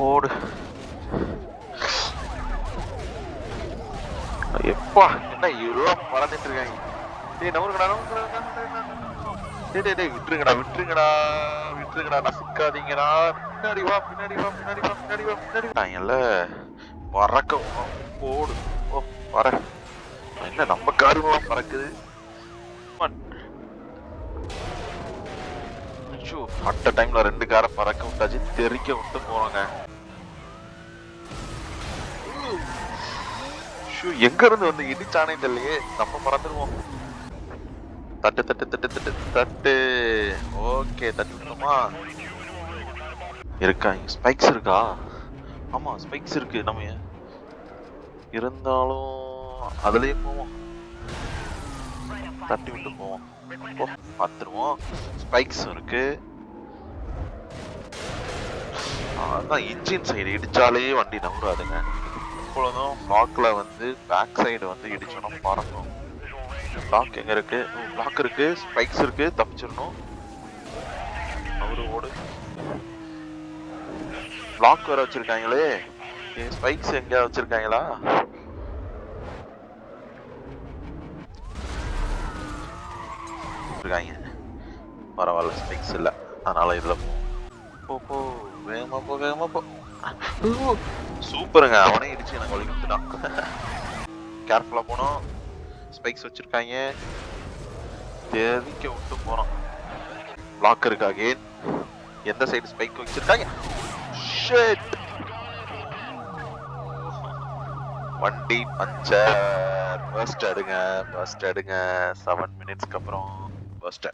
போடு. எப்பா என்ன இவ்வளோ பறந்துட்டு இருக்காங்க? டேய் நவருங்கடா டேய் டேய் டேய் விட்டுருங்கடா விட்டுருங்கடா விட்டுருங்கடா நசுக்காதீங்கடா. பின்னாடி வா பின்னாடி வா பின்னாடி வா பின்னாடி வா பின்னாடி வாங்கல்ல பறக்க போடு. ஓ வர. என்ன நம்ம காருமா பறக்குது? அட்ட டைம்ல ரெண்டு காரை பறக்க விட்டாச்சு தெறிக்க விட்டு போறாங்க ஐயோ எங்க இருந்து வந்து இடிச்சானே தெரியலையே. நம்ம மறந்துடுவோம். தட்டு தட்டு தட்டு தட்டு தட்டு. ஓகே தட்டு விட்டுமா? இருக்கா? ஸ்பைக்ஸ் இருக்கா? ஆமா ஸ்பைக்ஸ் இருக்கு நம்ம இருந்தாலும் அதுலயே போவோம். தட்டி விட்டு போவோம். பார்த்துருவோம். ஸ்பைக்ஸ் இருக்கு. அதான் இன்ஜின் சைடு இடிச்சாலே வண்டி நம்புறாதுங்க எப்பொழுதும் பிளாக்ல வந்து பேக் சைடு வந்து இடிச்சோம்னா பறக்கும் பிளாக் எங்க இருக்கு? பிளாக் இருக்கு. ஸ்பைக்ஸ் இருக்கு. தப்பிச்சிடணும். அவரு ஓடு. பிளாக் வேற வச்சிருக்காங்களே. ஸ்பைக்ஸ் எங்கேயா வச்சிருக்காங்களா? இருக்காங்க பரவாயில்ல ஸ்பைக்ஸ் இல்ல. அதனால இதுல போ. போ போ. வேகமா போ வேகமா போ. சூப்பருங்க. அவனே இடிச்சு எனக்கு வழி கொடுத்துட்டான். கேர்ஃபுல்லா போனோம். ஸ்பைக்ஸ் வச்சிருக்காங்க. தெறிக்க விட்டு போகிறோம் பிளாக் இருக்கா அகேன் எந்த சைடு ஸ்பைக் வச்சிருக்காங்க? Shit. வண்டி பஞ்சர் பஸ்ட் எடுங்க பஸ்ட் எடுங்க செவன் மினிட்ஸ்க்கு அப்புறம் ஃபர்ஸ்ட்